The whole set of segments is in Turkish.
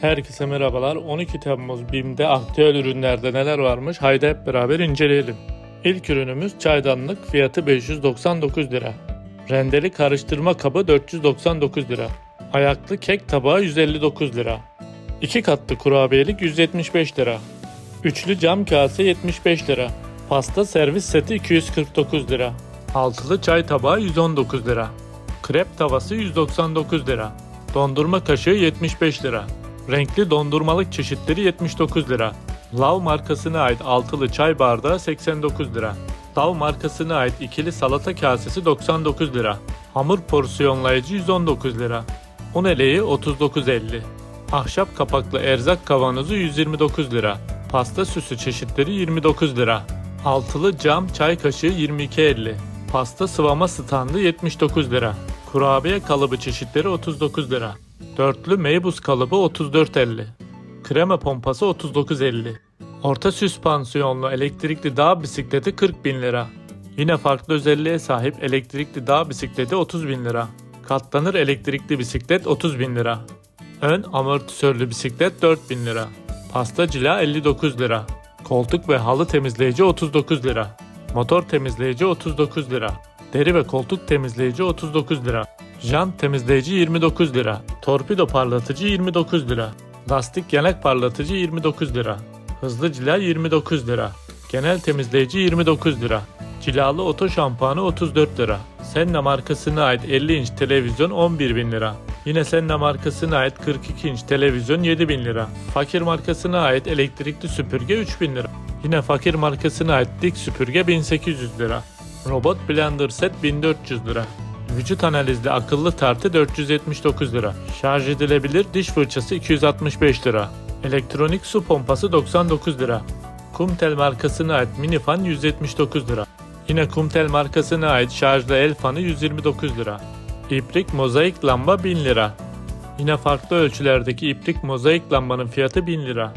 Herkese merhabalar. 12 Temmuz BİM'de aktüel ürünlerde neler varmış? Haydi hep beraber inceleyelim. İlk ürünümüz çaydanlık fiyatı 599 lira. Rendeli karıştırma kabı 499 lira. Ayaklı kek tabağı 159 lira. 2 katlı kurabiyelik 175 lira. Üçlü cam kase 75 lira. Pasta servis seti 249 lira. Altılı çay tabağı 119 lira. Krep tavası 199 lira. Dondurma kaşığı 75 lira. Renkli dondurmalık çeşitleri 79 lira. Lav markasına ait altılı çay bardağı 89 lira. Dav markasına ait ikili salata kasesi 99 lira. Hamur porsiyonlayıcı 119 lira. Un eleği 39.50. Ahşap kapaklı erzak kavanozu 129 lira. Pasta süsü çeşitleri 29 lira. Altılı cam çay kaşığı 22.50. Pasta sıvama standı 79 lira. Kurabiye kalıbı çeşitleri 39 lira. Dörtlü meybuz kalıbı 34.50. Krema pompası 39.50. Orta süspansiyonlu elektrikli dağ bisikleti 40 bin lira. Yine farklı özelliğe sahip elektrikli dağ bisikleti 30 bin lira. Katlanır elektrikli bisiklet 30 bin lira. Ön amortisörlü bisiklet 4 bin lira. Pasta cila 59 lira. Koltuk ve halı temizleyici 39 lira. Motor temizleyici 39 lira. Deri ve koltuk temizleyici 39 lira. Jant temizleyici 29 lira. Torpido parlatıcı 29 lira. Lastik yanak parlatıcı 29 lira. Hızlı cila 29 lira. Genel temizleyici 29 lira. Cilalı oto şampuanı 34 lira. Senna markasına ait 50 inç televizyon 11 bin lira. Yine Senna markasına ait 42 inç televizyon 7 bin lira. Fakir markasına ait elektrikli süpürge 3 bin lira. Yine fakir markasına ait dik süpürge 1800 lira. Robot blender set 1400 lira. Vücut analizli akıllı tartı 479 lira. Şarj edilebilir diş fırçası 265 lira. Elektronik su pompası 99 lira. Kumtel markasına ait mini fan 179 lira. Yine Kumtel markasına ait şarjlı el fanı 129 lira. İplik mozaik lamba 1000 lira. Yine farklı ölçülerdeki iplik mozaik lambanın fiyatı 1000 lira.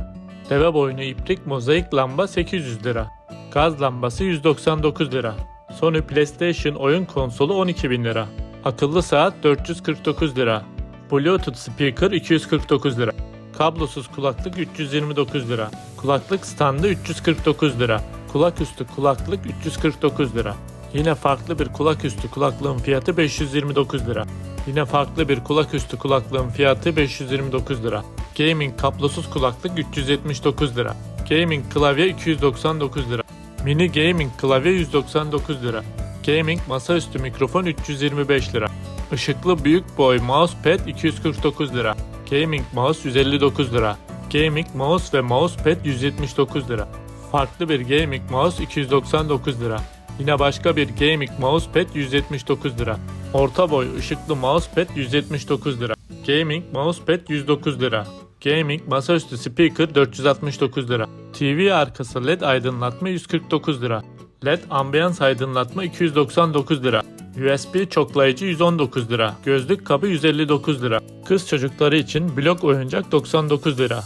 Deve boynu iplik mozaik lamba 800 lira. Gaz lambası 199 lira. Sony PlayStation oyun konsolu 12 bin lira. Akıllı saat 449 lira. Bluetooth speaker 249 lira. Kablosuz kulaklık 329 lira. Kulaklık standı 349 lira. Kulak üstü kulaklık 349 lira. Yine farklı bir kulak üstü kulaklığın fiyatı 529 lira. Yine farklı bir kulak üstü kulaklığın fiyatı 529 lira. Gaming kablosuz kulaklık 379 lira. Gaming klavye 299 lira. Mini gaming klavye 199 lira. Gaming masaüstü mikrofon 325 lira. Işıklı büyük boy mousepad 249 lira. Gaming mouse 159 lira. Gaming mouse ve mousepad 179 lira. Farklı bir gaming mouse 299 lira. Yine başka bir gaming mousepad 179 lira. Orta boy ışıklı mousepad 179 lira. Gaming mousepad 109 lira. Gaming masaüstü speaker 469 lira. TV arkası LED aydınlatma 149 lira. LED ambiyans aydınlatma 299 lira. USB çoklayıcı 119 lira. Gözlük kabı 159 lira. Kız çocukları için blok oyuncak 99 lira.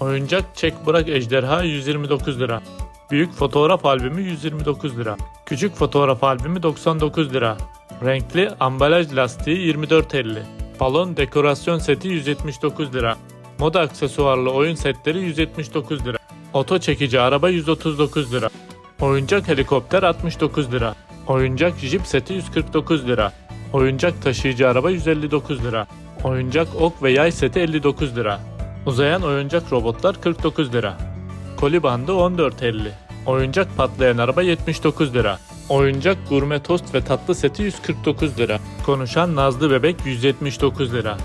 Oyuncak çek bırak ejderha 129 lira. Büyük fotoğraf albümü 129 lira. Küçük fotoğraf albümü 99 lira. Renkli ambalaj lastiği 24.50. Balon dekorasyon seti 179 lira. Moda aksesuarlı oyun setleri 179 lira. Oto çekici araba 139 lira. Oyuncak helikopter 69 lira. Oyuncak jip seti 149 lira. Oyuncak taşıyıcı araba 159 lira. Oyuncak ok ve yay seti 59 lira. Uzayan oyuncak robotlar 49 lira. Koli bandı 14.50. Oyuncak patlayan araba 79 lira. Oyuncak gurme tost ve tatlı seti 149 lira. Konuşan nazlı bebek 179 lira.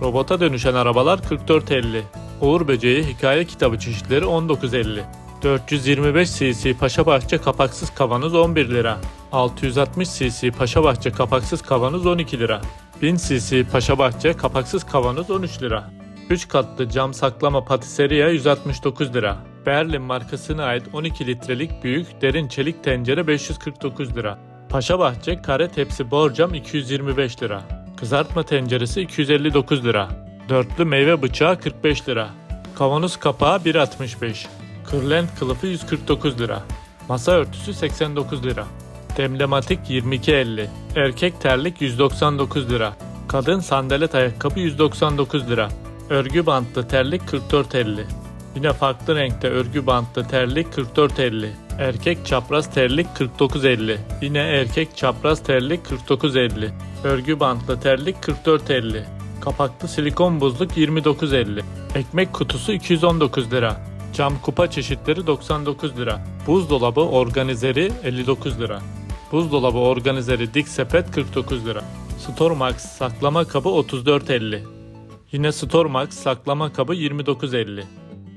Robota dönüşen arabalar 44.50. Uğur Böceği hikaye kitabı çeşitleri 19.50. 425 cc Paşabahçe kapaksız kavanoz 11 lira. 660 cc Paşabahçe kapaksız kavanoz 12 lira. 1000 cc Paşabahçe kapaksız kavanoz 13 lira. 3 katlı cam saklama patisseria 169 lira. Berlin markasına ait 12 litrelik büyük derin çelik tencere 549 lira. Paşabahçe kare tepsi borcam 225 lira. Kızartma tenceresi 259 lira. Dörtlü meyve bıçağı 45 lira. Kavanoz kapağı 1.65. Kırlent kılıfı 149 lira. Masa örtüsü 89 lira. Demlematik 22.50. Erkek terlik 199 lira. Kadın sandalet ayakkabı 199 lira. Örgü bantlı terlik 44.50. Yine farklı renkte örgü bantlı terlik 44.50. Erkek çapraz terlik 49.50. Yine erkek çapraz terlik 49.50. Örgü bantlı terlik 44.50. Kapaklı silikon buzluk 29.50. Ekmek kutusu 219 lira. Cam kupa çeşitleri 99 lira. Buzdolabı organizeri 59 lira. Buzdolabı organizeri dik sepet 49 lira. Stormax saklama kabı 34.50. Yine Stormax saklama kabı 29.50.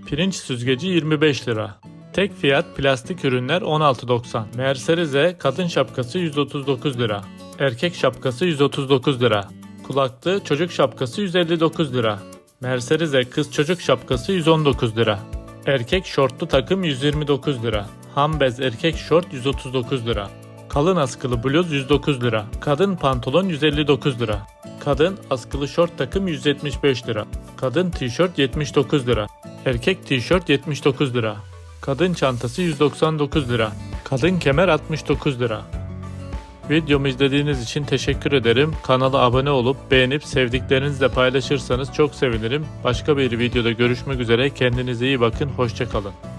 Pirinç süzgeci 25 lira. Tek fiyat plastik ürünler 16.90. Mercedes kadın şapkası 139 lira. Erkek şapkası 139 lira. Kulaklığı çocuk şapkası 159 lira. Mercedes kız çocuk şapkası 119 lira. Erkek şortlu takım 129 lira. Ham bez erkek şort 139 lira. Kalın askılı bluz 109 lira. Kadın pantolon 159 lira. Kadın askılı şort takım 175 lira. Kadın tişört 79 lira. Erkek tişört 79 lira. Kadın çantası 199 lira. Kadın kemer 69 lira. Videomu izlediğiniz için teşekkür ederim. Kanala abone olup beğenip sevdiklerinizle paylaşırsanız çok sevinirim. Başka bir videoda görüşmek üzere. Kendinize iyi bakın. Hoşçakalın.